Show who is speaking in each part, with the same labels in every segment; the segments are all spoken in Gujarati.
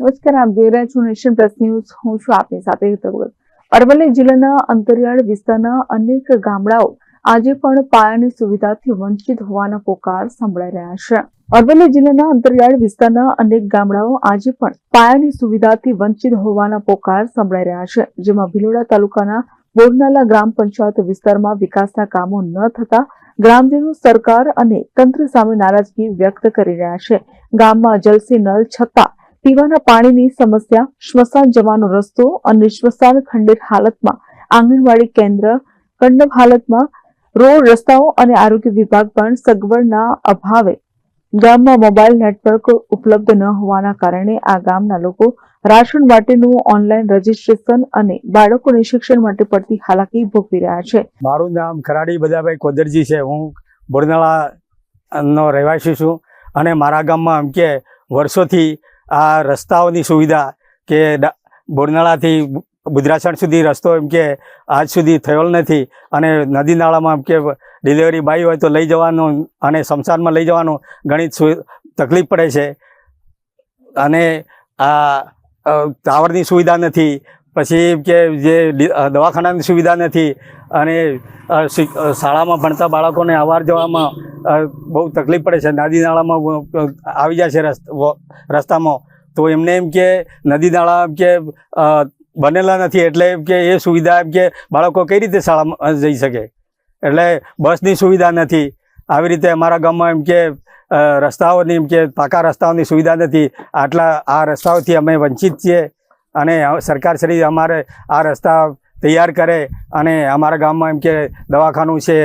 Speaker 1: નમસ્કાર, આપ જોઈ રહ્યા છો નેશન પ્લસ ન્યૂઝ. હું છું આપની સાથે અરવલ્લી જિલ્લાના અંતરિયાળ વિસ્તારના અનેક ગામડાઓ આજે પણ પાયાની સુવિધાથી વંચિત હોવાના પોકાર સંભળાઈ રહ્યા છે. અરવલ્લી જિલ્લાના અંતરિયાળ વિસ્તારના અનેક ગામડાઓ આજે પણ પાયાની સુવિધાથી વંચિત હોવાના પોકાર સંભળાઈ રહ્યા છે. જેમાં ભિલોડા તાલુકાના બોરનાલા ગ્રામ પંચાયત વિસ્તારમાં વિકાસના કામો ન થતા ગ્રામજનો સરકાર અને તંત્ર સામે નારાજગી વ્યક્ત કરી રહ્યા છે. ગામમાં જલસી નળ છતાં પીવાના પાણીની સમસ્યા સ્મશાન જવાનો રસ્તો અને સ્મશાન ખંડિત હાલતમાં, આંગણવાડી કેન્દ્ર કંડમ હાલતમાં, રોડ રસ્તાઓ અને આરોગ્ય વિભાગ પણ સગવડના અભાવે ગામમાં મોબાઈલ નેટવર્ક ઉપલબ્ધ ન હોવાના કારણે આ ગામના લોકો રાશન માટેનું ઓનલાઈન રજીસ્ટ્રેશન અને બાળકોને શિક્ષણ માટે પડતી હાલાકી ભોગવી રહ્યા છે.
Speaker 2: મારું નામ ખરાડી બદાભાઈ કોદરજી છે. હું બોરનાળાનો રહેવાસી છું અને મારા ગામમાં એમ કે વર્ષોથી આ રસ્તાઓની સુવિધા કે બોરનાળાથી બુદ્રાસણ સુધી રસ્તો એમ કે આજ સુધી થયેલ નથી અને નદી નાળામાં એમ કે ડિલિવરી બાઈ હોય તો લઈ જવાનું અને શમશાનમાં લઈ જવાનું ઘણી તકલીફ પડે છે. અને આ ટાવરની સુવિધા નથી. પછી કે જે દવાખાનાની સુવિધા નથી અને શાળામાં ભણતા બાળકોને અવાર જવામાં બહુ તકલીફ પડે છે. નદી નાળામાં આવી જાય છે રસ્તામાં. તો એમને એમ કે નદી નાળા કે બનેલા નથી. એટલે એમ કે એ સુવિધા એમ કે બાળકો કઈ રીતે શાળામાં જઈ શકે? એટલે બસની સુવિધા નથી. આવી રીતે અમારા ગામમાં એમ કે રસ્તાઓની એમ કે પાકા રસ્તાઓની સુવિધા નથી. આટલા, આ રસ્તાઓથી અમે વંચિત છીએ. અને સરકાર શ્રી અમારે આ રસ્તા તૈયાર કરે અને અમારા ગામમાં એમ કે દવાખાનું છે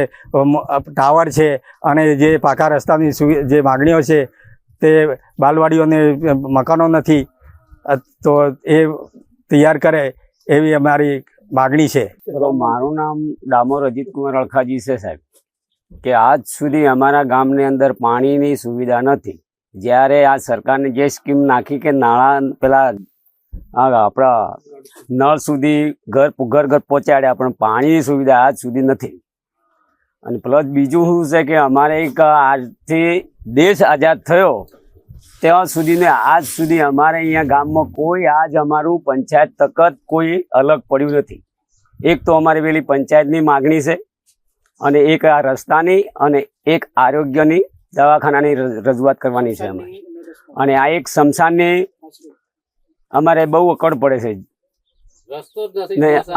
Speaker 2: ટાવર છે અને જે પાકા રસ્તાની જે માગણીઓ છે તે બાલવાડીઓને મકાનો નથી તો એ તૈયાર કરે એવી અમારી માગણી છે.
Speaker 3: મારું નામ ડામોર અજીતકુમાર અળખાજી છે સાહેબ, કે આજ સુધી અમારા ગામની અંદર પાણીની સુવિધા નથી. જ્યારે આ સરકારની જે સ્કીમ નાખી કે નાણાં પેલા આ આપણા નળ સુધી ઘર ઘર ઘર પહોંચાડ્યા પણ પાણીની સુવિધા આજ સુધી નથી. અને પ્લસ બીજું શું છે કે અમારે એક આજથી દેશ આઝાદ થયો, ત્યાં સુધીને આજ સુધી અમારે અહીંયા ગામમાં કોઈ આજ અમારું પંચાયત તકત કોઈ અલગ પડ્યું નથી. એક તો અમારી પેલી પંચાયતની માગણી છે, અને એક આ રસ્તાની અને એક આરોગ્યની દવાખાનાની રજૂઆત કરવાની છે અમે અને આ એક સ્મશાનની અમારે બહુ અકડ પડે છે.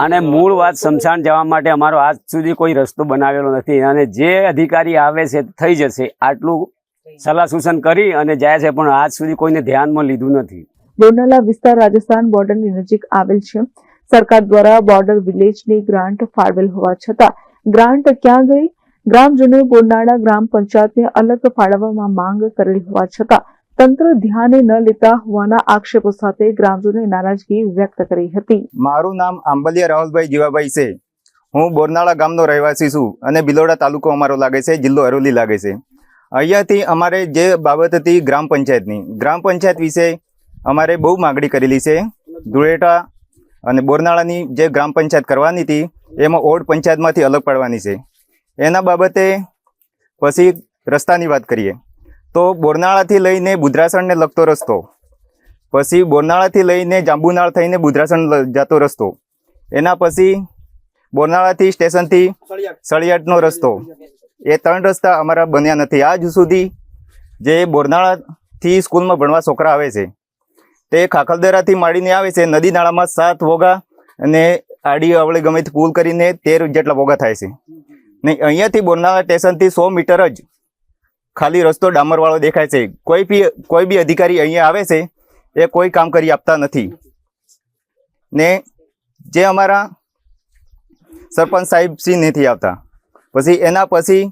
Speaker 3: અને મૂળ વાત સમસાણ જવા માટે અમારો આજ સુધી કોઈ રસ્તો બનાવેલો નથી. અને જે અધિકારી આવે છે થઈ જશે. આટલું સલાહ સૂચન કરી અને જાય છે પણ આજ સુધી કોઈને ધ્યાનમાં લીધું નથી.
Speaker 1: બોરનાલા વિસ્તાર રાજસ્થાન બોર્ડરની નજીક આવેલ છે. સરકાર દ્વારા બોર્ડર વિલેજની ગ્રાન્ટ ફાળવેલ હોવા છતાં ગ્રાન્ટ ક્યાં ગઈ? ગ્રામજનોએ બોરનાળા ગ્રામ પંચાયતને અલગ ફાળવવામાં માંગ કરેલ હોવા છતાં તંત્ર ધ્યાને ન લેતા હોવાના આક્ષેપો સાથે ગ્રામજનોએ નારાજગી વ્યક્ત કરી હતી.
Speaker 4: મારું નામ આંબલિયા રાહુલભાઈ જીવાભાઈ છે. હું બોરનાળા ગામનો રહેવાસી છું અને બિલોડા તાલુકો અમારો લાગે છે, જિલ્લો અરોલી લાગે છે. અહીંયાથી અમારે જે બાબત હતી ગ્રામ પંચાયતની, ગ્રામ પંચાયત વિશે અમારે બહુ માગણી કરેલી છે. ધુળેટા અને બોરનાળાની જે ગ્રામ પંચાયત કરવાની હતી, એમાં ઓડ પંચાયતમાંથી અલગ પાડવાની છે. એના બાબતે પછી રસ્તાની વાત કરીએ. તો બોરનાળાથી લઈને બુદ્રાસણને લગતો રસ્તો. પછી બોરનાળાથી લઈને જાંબુનાળ થઈને બુદ્રાસણ જતો રસ્તો. એના પછી બોરનાળાથી સ્ટેશનથી સળિયાટનો રસ્તો. એ ત્રણ રસ્તા અમારા બન્યા નથી. આજ સુધી જે બોરનાળાથી સ્કૂલમાં ભણવા છોકરા આવે છે, તે ખાખલદરાથી માંડીને આવે છે, નદી નાળામાં સાત વોગા અને આડી અવળે ગમે તે પુલ કરીને તેર જેટલા વોગા થાય છે. ને અહીંયાથી બોરનાળા સ્ટેશનથી સો મીટર જ ખાલી રસ્તો ડામરવાળો દેખાય છે. કોઈ બી કોઈ બી અધિકારી અહીંયા આવે છે, એ કોઈ કામ કરી આપતા નથી. ને જે અમારા સરપંચ સાહેબ શ્રી નથી આવતા. પછી એના પછી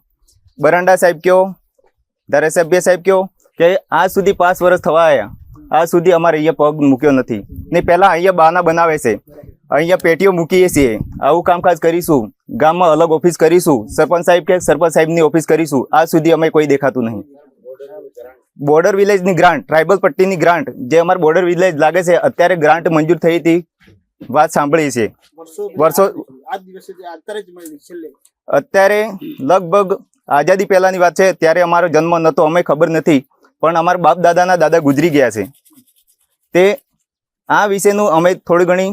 Speaker 4: બરંડા સાહેબ કયો, ધારાસભ્ય સાહેબ કયો, કે આજ સુધી પાંચ વર્ષ થવા આવ્યા આજ સુધી અમારે અહીંયા પગ મૂક્યો નથી. ને પહેલાં અહીંયા બાના બનાવે છે. અહીંયા પેટીઓ મૂકીએ છીએ. આવું કામકાજ કરીશું. ગામમાં અલગ ઓફિસ કરીશું. સરપંચ સાહેબ કે સરપંચ સાહેબની ઓફિસ કરીશું. આજ સુધી અમે કોઈ દેખાતું નહીં. બોર્ડર વિલેજની ગ્રાન્ટ ટ્રાઇબલ પટ્ટીની ગ્રાન્ટ જે અમારે બોર્ડર વિલેજ લાગે છે અત્યારે ગ્રાન્ટ મંજૂર થઈ હતી. વાત સાંભળી છે. વર્ષો અત્યારે લગભગ આઝાદી પહેલાની વાત છે ત્યારે અમારો જન્મ નહોતો અમે ખબર નથી. પણ અમારા બાપ દાદાના દાદા ગુજરી ગયા છે. તે આ વિશેનું અમે થોડી ઘણી